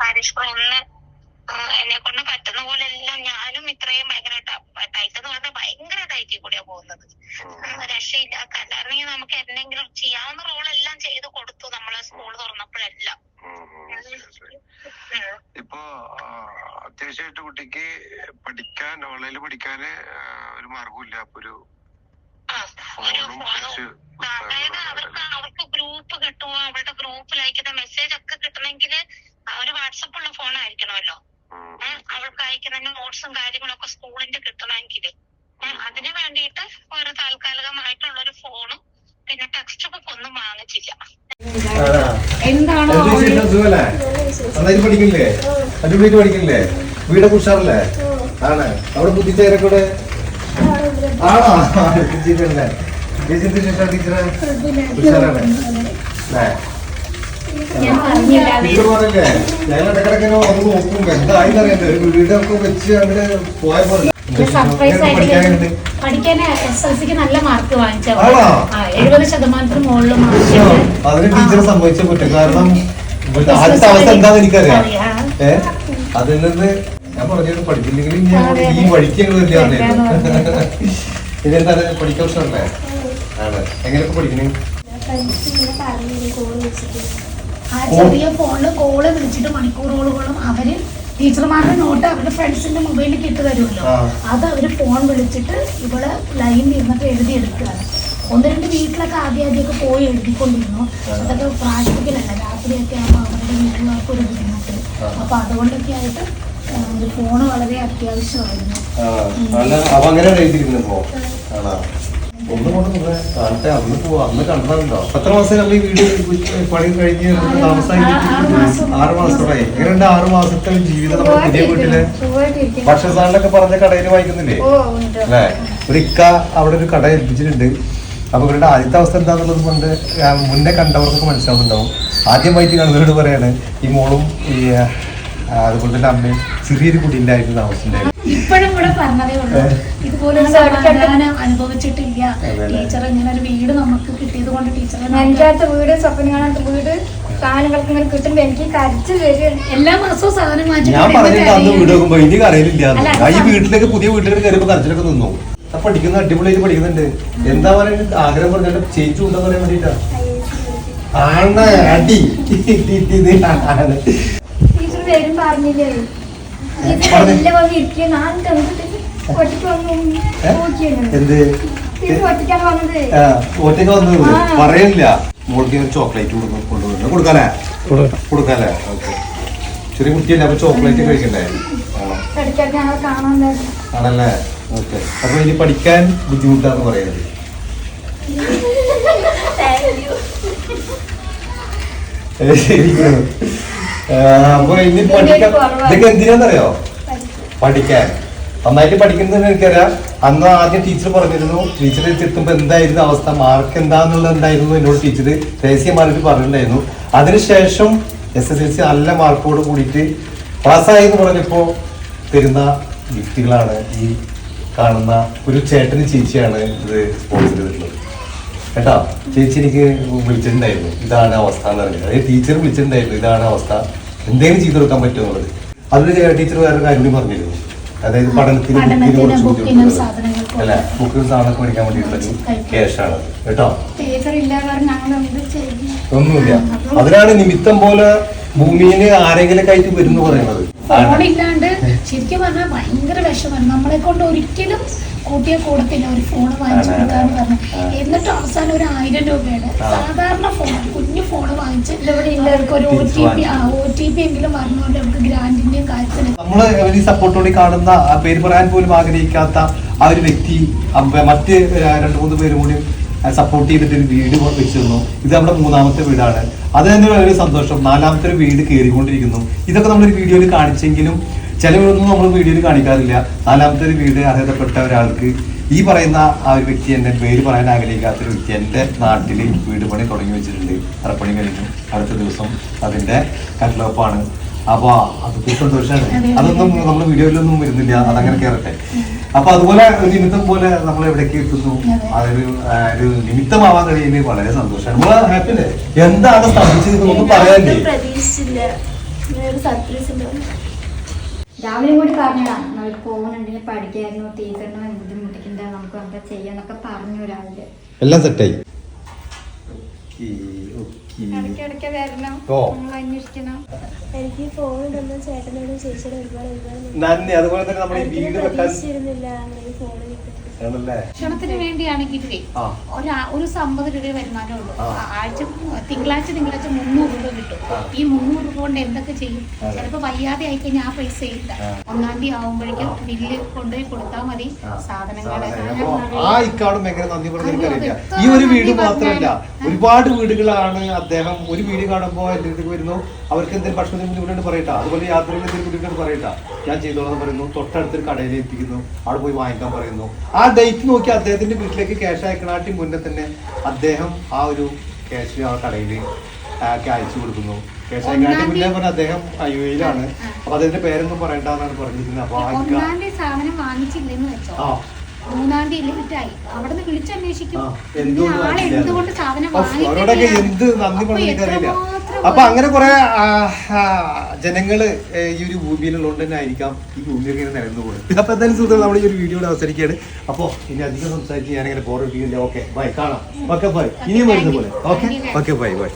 Parish ഒന്ന് എന്നെ കൊണ്ട് പറ്റുന്ന പോലെ എല്ലാം ഞാനും ഇത്രയും ഭയങ്കര ടൈറ്റ് എന്ന് പറഞ്ഞാൽ ഭയങ്കര ടൈറ്റിൽ കൂടിയാ പോകുന്നത്. രക്ഷയില്ല. കല്ലായിരുന്നെങ്കിൽ നമുക്ക് എന്തെങ്കിലും ചെയ്യാവുന്ന റോളെല്ലാം ചെയ്ത് കൊടുത്തു നമ്മളെ സ്കൂൾ തുറന്നപ്പോഴെല്ലാം. ഇപ്പൊ അത്യാവശ്യമായിട്ട് കുട്ടിക്ക് പഠിക്കാൻ ഓൺലൈനിൽ പഠിക്കാന് ആ, ഒരു മാർഗമില്ല അപ്പൊ ഒരു അതായത് അവർക്ക് അവർക്ക് ഗ്രൂപ്പ് കിട്ടുമോ? അവരുടെ ഗ്രൂപ്പിൽ അയക്കുന്ന മെസ്സേജ് ഒക്കെ എന്താണോ? നന്നായിട്ട് പഠിക്കില്ലേ? അടിപൊളിയായിട്ട് പഠിക്കില്ലേ? വീടൊക്കെ ഉഷാറല്ലേ? ആണ്. അവിടെ ബുദ്ധിച്ചേരക്കൂടെ ആണോ? ടീച്ചറല്ലേ ടീച്ചർ വിശേഷം ടീച്ചറെ ഉഷാറാണ്. ഞാൻ പറഞ്ഞില്ല ടീച്ചർ പറഞ്ഞില്ലേ? ഞങ്ങൾ ഇടക്കിടക്ക് ഒന്ന് നോക്കും. എന്തായി അറിയണ്ടേ ഒരു വീടൊക്കെ വെച്ച് അവിടെ പോയ പോലെ സർപ്രൈസ് ആയിട്ട് പഠിക്കാൻ എസ് എൽ സിക്ക് നല്ല മാർക്ക് വാങ്ങിച്ചു? എഴുപത് ശതമാനത്തിന് മുകളിൽ മാർക്ക് അതിന് ടീച്ചർ സംഭവിച്ച കുറ്റം. കാരണം ആദ്യത്തെ അവസ്ഥ എന്താന്ന് എനിക്കറിയാം. അറിയാം. ഏ? അതിൽ നിന്ന് ഞാൻ പറഞ്ഞു അങ്ങോട്ട് അതെ. ഈ വഴിക്ക് ഞങ്ങൾ എന്താണ്? പഠിക്കാൻ ഉഷാറല്ലേ ആണ്. എങ്ങനെയൊക്കെ പഠിക്കണേ? ആ ചെറിയ ഫോണിൽ കോൾ വിളിച്ചിട്ട് മണിക്കൂറുകളോളം അവർ ടീച്ചർമാരുടെ നോട്ട് അവരുടെ ഫ്രണ്ട്സിന്റെ മൊബൈലിൽ കിട്ടു തരുമല്ലോ. അത് അവർ ഫോൺ വിളിച്ചിട്ട് ഇവൾ ലൈനിൽ ഇരുന്നിട്ട് എഴുതിയെടുക്കുകയാണ് ഒന്ന് രണ്ട് വീട്ടിലൊക്കെ ആദ്യം ആദ്യമൊക്കെ പോയി എഴുതിക്കൊണ്ടിരുന്നു. അതൊക്കെ പ്രാക്ടിക്കലല്ല രാത്രിയൊക്കെ ആകുമ്പോൾ അവരുടെ വീട്ടിലൊക്കെ ഒരു ബുദ്ധിമുട്ട്. അപ്പൊ അതുകൊണ്ടൊക്കെ ആയിട്ട് ഫോണ് വളരെ അത്യാവശ്യമായിരുന്നു. അല്ല അപ്പൊ അങ്ങനെ എഴുതിയിരിക്കുന്നു ഇപ്പോ ആണോ ഒന്ന് കൊണ്ട് നിങ്ങളെ കാണട്ടെ അന്ന് പോവാ അന്ന് എത്ര മാസം നമ്മൾ ഈ വീട് പണി കഴിഞ്ഞ് ആറ് മാസം. ആറ് മാസത്തെ ജീവിതം നമ്മുടെ പുതിയ വീട്ടിൽ? സുഖമായിട്ടിരിക്കുന്നു. ഭക്ഷണ സാധനങ്ങളൊക്കെ പറഞ്ഞ കടയിൽ വാങ്ങിക്കുന്നില്ലേ? ഓ ഉണ്ട്. അല്ലേ? ഒരു ഇക്ക അവിടെ ഒരു കട ഏൽപ്പിച്ചിട്ടുണ്ട്. അപ്പൊ ഇവരുടെ ആദ്യത്തെ അവസ്ഥ എന്താന്നുള്ളത് കൊണ്ട് മുന്നേ കണ്ടവർക്കൊക്കെ മനസ്സിലാവുന്നുണ്ടാവും. ആദ്യമായിട്ട് കാണുന്നവരോട് പറയാണ് ഈ മോളും ഈ അതുപോലെ തന്നെ അമ്മയും ചെറിയൊരു കുടിയിലായിരുന്നു താമസിച്ചിട്ടുണ്ടായിരുന്നു ഇപ്പോഴും ഇവിടെ പറഞ്ഞതേ ഉള്ളൂ ഇതുപോലെ അനുഭവിച്ചിട്ടില്ല ടീച്ചർ ഇങ്ങനെ ഒരു വീട് നമുക്ക് കിട്ടിയത് കൊണ്ട് ടീച്ചർ എനിക്കകത്ത് വീട് സ്വപ്നം കാണാത്ത വീട് സാധനങ്ങൾക്ക് ഇങ്ങനെ കിട്ടുമ്പോ എനിക്ക് കരച്ചു വരും എല്ലാ മാസവും സാധനം മാറ്റി ഞാൻ പറഞ്ഞിട്ട് അന്ന് വീട് നോക്കുമ്പോ ഇനി കരയിലില്ല ഈ വീട്ടിലേക്ക് പുതിയ വീട്ടിലേക്ക് കയറിയപ്പോ കരച്ചിലൊക്കെ നിന്നു പഠിക്കുന്ന അടിപൊളിയായിട്ട് പഠിക്കുന്നുണ്ട് എന്താ പറയുക ആഗ്രഹം പറഞ്ഞാൽ ചേച്ചി ഉണ്ടെന്ന് പറയാൻ വേണ്ടിട്ടാ ആണ് അടി ആണ് ടീച്ചർ വരും പറഞ്ഞില്ലേ? എന്ത്? ഒറ്റയ്ക്ക് വന്നത്. പറയില്ല മോൾക്ക് ഞാൻ ചോക്ലേറ്റ് കൊടുക്കും കൊണ്ടുവരുന്നു. കൊടുക്കാനേ? കൊടുക്കാലേ ഓക്കെ. ചെറിയ കുട്ടിയല്ലേ അപ്പൊ ചോക്ലേറ്റ് കഴിക്കണ്ടേ. ആണല്ലേ? ഓക്കെ. അപ്പൊ ഇനി പഠിക്കാൻ ബുദ്ധിമുട്ടാന്ന് പറയുന്നത്. ആ, അപ്പൊ ഇനി പഠിക്കാൻ ഇതൊക്കെ എന്തിനാന്നറിയോ? പഠിക്കാൻ. നന്നായിട്ട് പഠിക്കുന്നത് എനിക്കറിയാം. അന്ന് ആദ്യം ടീച്ചർ പറഞ്ഞിരുന്നു ടീച്ചർ എത്തുമ്പോൾ എന്തായിരുന്നു അവസ്ഥ മാർക്ക് എന്താന്നുള്ളത് എന്തായിരുന്നു എന്നോട് ടീച്ചർ രഹസ്യമായിട്ട് പറഞ്ഞിട്ടുണ്ടായിരുന്നു. അതിനുശേഷം എസ് എസ് എൽ സി നല്ല മാർക്കോട് കൂടിയിട്ട് പാസ്സായി എന്ന് പറഞ്ഞപ്പോൾ തരുന്ന ഗിഫ്റ്റുകളാണ് ഈ കാണുന്ന ഒരു ചേട്ടന് ചേച്ചിയാണ് ഇത് സ്പോൺസർ ചെയ്തിട്ടുള്ളത്. കേട്ടോ? ചേച്ചി എനിക്ക് വിളിച്ചിട്ടുണ്ടായിരുന്നു. ഇതാണ് അവസ്ഥ എന്ന് പറഞ്ഞത് അതായത് ടീച്ചർ വിളിച്ചിട്ടുണ്ടായിരുന്നു. ഇതാണ് അവസ്ഥ. എന്തെങ്കിലും ചെയ്തു കൊടുക്കാൻ പറ്റുമോ എന്നുള്ളത്? അതിൽ ടീച്ചർ വേറെ കാര്യം കൂടി പറഞ്ഞിരുന്നു. അതായത് പഠനത്തിന് ബുക്കിന് കുറച്ച് ബുക്കിനും അല്ല ബുക്കും സാധനമൊക്കെ മേടിക്കാൻ വേണ്ടിയിട്ടുള്ളൊരു ക്യാഷാണ് കേട്ടോ? ഒന്നുമില്ല. അതിനാണ് നിമിത്തം പോലെ ഭൂമിയിൽ ആരെങ്കിലും ആയിട്ട് വരുന്നു പറയുന്നത്. ശരിക്കും പറഞ്ഞാൽ ഭയങ്കര വിഷമാണ്. നമ്മളെ കൊണ്ട് ഒരിക്കലും കൂട്ടിയെ കൂടത്തില്ല. ഒരു ഫോൺ വാങ്ങിച്ചു കൊടുക്കാന്ന് പറഞ്ഞു. എന്നിട്ട് അവസാനം ഒരു ആയിരം രൂപയുടെ സാധാരണ ഫോൺ കുഞ്ഞു ഫോൺ വാങ്ങിച്ച് അവർക്ക് ഒരു ഒ ടി പി ആ ഒ ടി പി എങ്കിലും പറഞ്ഞുകൊണ്ട് നമുക്ക് ഗ്രാൻഡിന്റെയും കാര്യത്തിനും. നമ്മൾ സപ്പോർട്ടോടെ കാണുന്ന പേര് പറയാൻ പോലും ആഗ്രഹിക്കാത്ത ആ ഒരു വ്യക്തി മറ്റ് രണ്ടു മൂന്ന് പേരും കൂടി സപ്പോർട്ട് ചെയ്തിട്ട് ഒരു വീട് വെച്ചിരുന്നു. ഇത് നമ്മുടെ മൂന്നാമത്തെ വീടാണ്. അത് തന്നെ വളരെ സന്തോഷം. നാലാമത്തെ ഒരു വീട് കയറിക്കൊണ്ടിരിക്കുന്നു ഇതൊക്കെ നമ്മളൊരു വീഡിയോയിൽ കാണിച്ചെങ്കിലും ചിലവരൊന്നും നമ്മൾ വീഡിയോയിൽ കാണിക്കാറില്ല. നാലാമത്തെ ഒരു വീട് അർഹതപ്പെട്ട ഒരാൾക്ക് ഈ പറയുന്ന ആ ഒരു വ്യക്തി എന്റെ പേര് പറയാൻ ആഗ്രഹിക്കാത്ത ഒരു വ്യക്തി എന്റെ നാട്ടിൽ വീട് പണി തുടങ്ങി വെച്ചിട്ടുണ്ട്. അറപ്പണി കഴിഞ്ഞു. അടുത്ത ദിവസം അതിന്റെ കട്ട്ലോപ്പാണ് അപ്പൊ അതൊക്കെ സന്തോഷമാണ് അതൊന്നും നമ്മൾ വീഡിയോയിലൊന്നും വരുന്നില്ല. അതങ്ങനെ കയറട്ടെ അപ്പൊ അതുപോലെ ഒരു നിമിത്തം പോലെ നമ്മൾ എവിടേക്ക് എത്തുന്നു? അതൊരു ഒരു നിമിത്തമാവാൻ കഴിയുന്നത് വളരെ സന്തോഷമാണ് നമ്മൾ ഹാപ്പി അല്ലേ? എന്താണ് സ്ഥാപിച്ചത് ഒന്നും പറയാനില്ലേ പ്രതീക്ഷിച്ചില്ല ഒരു സർപ്രൈസ് ഉണ്ടാവും രാവിലെ കൂടി പറഞ്ഞതാണ് നമ്മൾ പോകുന്നുണ്ടെങ്കിൽ പഠിക്കായിരുന്നു ടീച്ചറിനെ ബുദ്ധിമുട്ടിക്കണ്ട നമുക്ക് എന്താ ചെയ്യാന്നൊക്കെ പറഞ്ഞു രാവിലെ. എല്ലാം സെറ്റായി ഇടയ്ക്കിടയ്ക്ക് വരണം. ഓ. നമ്മൾ അന്വേഷിക്കണം. എനിക്ക് ഫോൺ തന്ന ചേട്ടനോടും ചേച്ചിയോടും ഒരുപാട് ഒരുപാട് നന്ദി. അതുപോലെ തന്നെ നമ്മുടെ വീട് വെക്കാൻ പ്രതീക്ഷിച്ചിരുന്നില്ല ഭക്ഷണത്തിന് വേണ്ടിയാണെങ്കിലേ ഒരു ഒരു അമ്പത് രൂപ വരുമാനമേ ഉള്ളൂ. ആഴ്ച തിങ്കളാഴ്ച തിങ്കളാഴ്ച മുന്നൂറ് രൂപ കിട്ടും. ഈ മുന്നൂറ് രൂപ കൊണ്ട് എന്തൊക്കെ ചെയ്യും? അതെ. ചിലപ്പോ വയ്യാതെ ആയിക്കഴിഞ്ഞാൽ ആ പൈസ ഇല്ല. ഒന്നാം തീയതി ആവുമ്പോഴേക്കും ബില്ല് കൊണ്ടുപോയി കൊടുത്താൽ മതി. സാധനങ്ങൾ. ഈ ഒരു വീട് മാത്രമല്ല ഒരുപാട് വീടുകളാണ് അദ്ദേഹം ഒരു വീട് കാണുമ്പോൾ എന്റെ അടുത്തേക്ക് വരുന്നു. അവർക്ക് എന്തെങ്കിലും ഭക്ഷണത്തിന് ബുദ്ധിമുട്ടുണ്ട് പറയട്ടെ. അതുപോലെ യാത്രയിൽ എന്തെങ്കിലും ബുദ്ധിമുട്ടുണ്ട് പറയട്ടെ. ഞാൻ ചെയ്തോളാം പറയുന്നു. തൊട്ടടുത്തൊരു കടയിൽ എത്തിക്കുന്നു അവിടെ പോയി വാങ്ങിക്കാൻ പറയുന്നു. ആ ഡേറ്റ് നോക്കി അദ്ദേഹത്തിന്റെ വീട്ടിലേക്ക് ക്യാഷ് അയക്കണാട്ടി മുന്നേ തന്നെ അദ്ദേഹം ആ ഒരു ക്യാഷ് ആ കടയിൽ അയച്ചു കൊടുക്കുന്നു. ക്യാഷ് അയക്കണാട്ടി മുന്നേ പറഞ്ഞ അദ്ദേഹം യു എയിലാണ് അപ്പൊ അദ്ദേഹത്തിന്റെ പേരൊന്നും പറയണ്ടെന്നാണ് പറഞ്ഞിരിക്കുന്നത് അപ്പൊ സാധനം വാങ്ങിച്ചില്ലെന്ന് വെച്ചോ? ആ. മൂന്നാം തീയതി ലേറ്റായി അവിടെ വിളിച്ചന്വേഷിക്കും. ആ, എന്തുകൊണ്ട് സാധനം അപ്പൊ അങ്ങനെ കുറെ ജനങ്ങൾ ഈ ഒരു ഭൂമിയിലുള്ളതുകൊണ്ട് തന്നെ ആയിരിക്കാം ഈ ഭൂമിയൊക്കെ ഇങ്ങനെ നിരന്നു പോകുന്നത്. അപ്പൊ എന്തായാലും സുഹൃത്തുക്കൾ നമ്മൾ ഈ ഒരു വീഡിയോയുടെ അവസരിക്കുകയാണ് അപ്പൊ ഇനി അധികം സംസാരിച്ച് ഞാനിങ്ങനെ ബോർ ഓക്കെ ബൈ കാണാം. ഓക്കെ ബൈ ഇനിയും വരുന്ന പോലെ. Okay okay bye bye